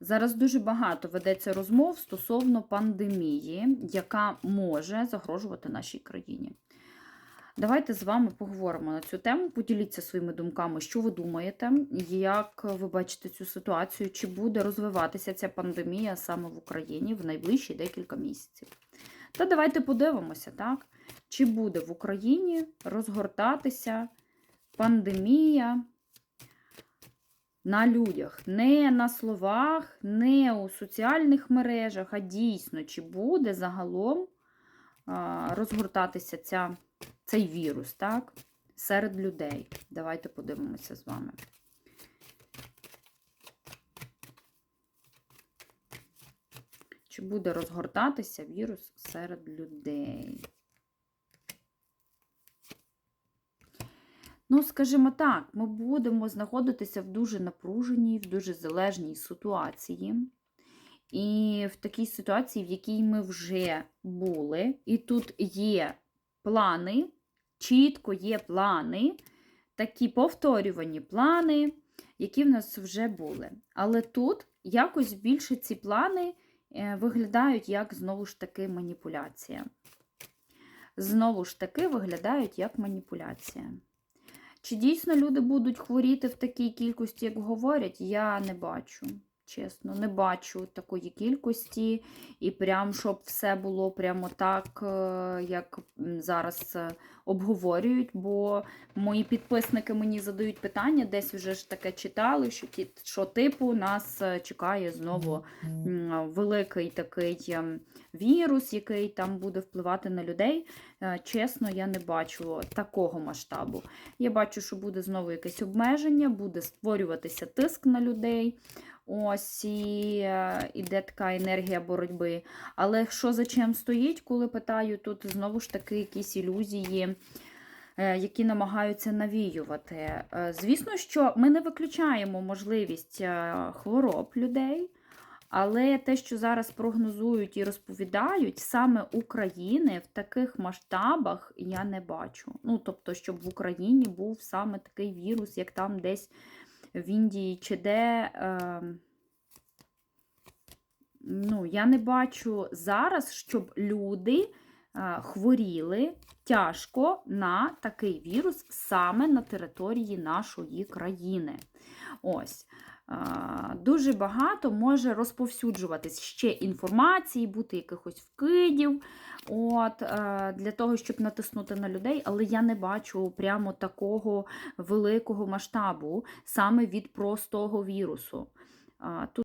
Зараз дуже багато ведеться розмов стосовно пандемії, яка може загрожувати нашій країні. Давайте з вами поговоримо на цю тему. Поділіться своїми думками, що ви думаєте, як ви бачите цю ситуацію, чи буде розвиватися ця пандемія саме в Україні в найближчі декілька місяців. Та давайте подивимося, так? Чи буде в Україні розгортатися пандемія на людях, не на словах, не у соціальних мережах, а дійсно, чи буде загалом розгортатися ця, цей вірус, так? Серед людей. Давайте подивимося з вами. Чи буде розгортатися вірус серед людей? Ну, скажімо так, ми будемо знаходитися в дуже напруженій, в дуже залежній ситуації. І в такій ситуації, в якій ми вже були, і тут є плани, чітко є плани, такі повторювані плани, які в нас вже були. Але тут якось більше ці плани е, виглядають як знову ж таки маніпуляція. Знову ж таки виглядають як маніпуляція. Чи дійсно люди будуть хворіти в такій кількості, як говорять, я не бачу. Чесно, не бачу такої кількості, і прям, щоб все було прямо так, е, як зараз е, обговорюють, бо мої підписники мені задають питання, десь вже ж таке читали, що ті, що типу нас е, чекає знову великий такий ем, вірус, який там буде впливати на людей. Чесно, я не бачу такого масштабу. Я бачу, що буде знову якесь обмеження, буде створюватися тиск на людей. Ось і е, іде така енергія боротьби. Але що за чим стоїть, коли питаю, тут знову ж таки якісь ілюзії, е, які намагаються навіювати. Е, звісно, що ми не виключаємо можливість хвороб людей. Але те, що зараз прогнозують і розповідають, саме України в таких масштабах я не бачу. Ну, тобто, щоб в Україні був саме такий вірус, як там десь в Індії чи де. Е, ну, я не бачу зараз, щоб люди е, хворіли тяжко на такий вірус саме на території нашої країни. Ось. Дуже багато може розповсюджуватись ще інформації, бути якихось вкидів от, е, для того, щоб натиснути на людей, але я не бачу прямо такого великого масштабу саме від простого вірусу. Тут